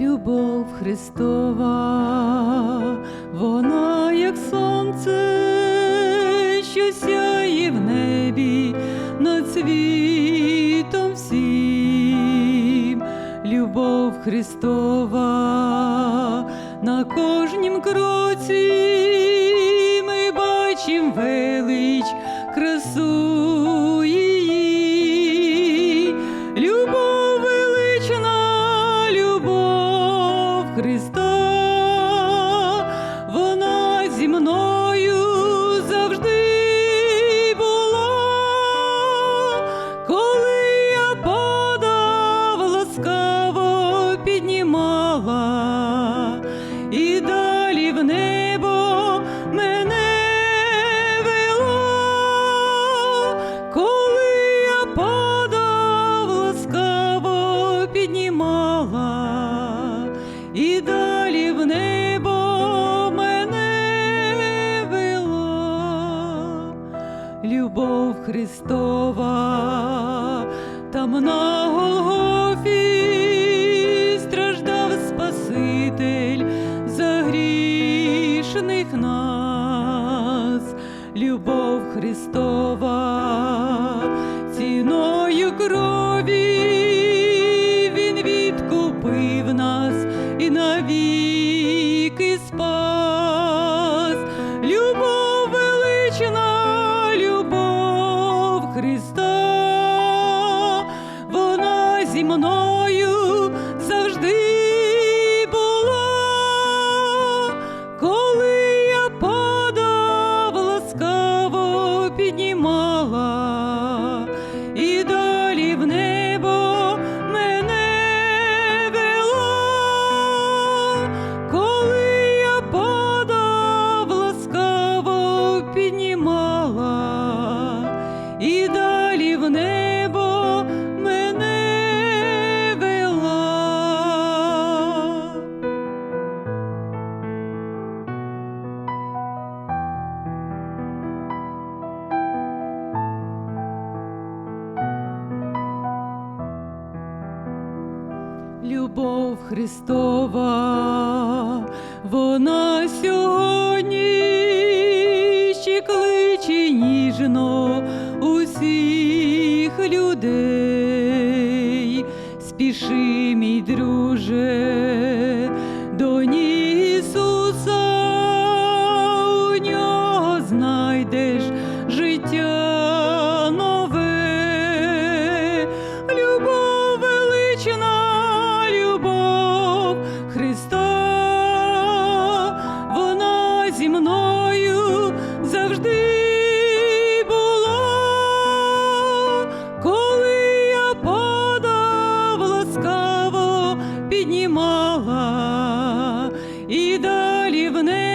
Любов Христова, вона як сонце, що сяє в небі над світом всім. Любов Христова на кожнім кроці ми бачим піднімала, і далі в небо мене вело. Любов Христова, там на Голгофі страждав Спаситель за грішних нас, любов Христова, Simonon. Любов Христова, вона сьогодні ще кличе ніжно усіх людей. Спіши, мій друже, далі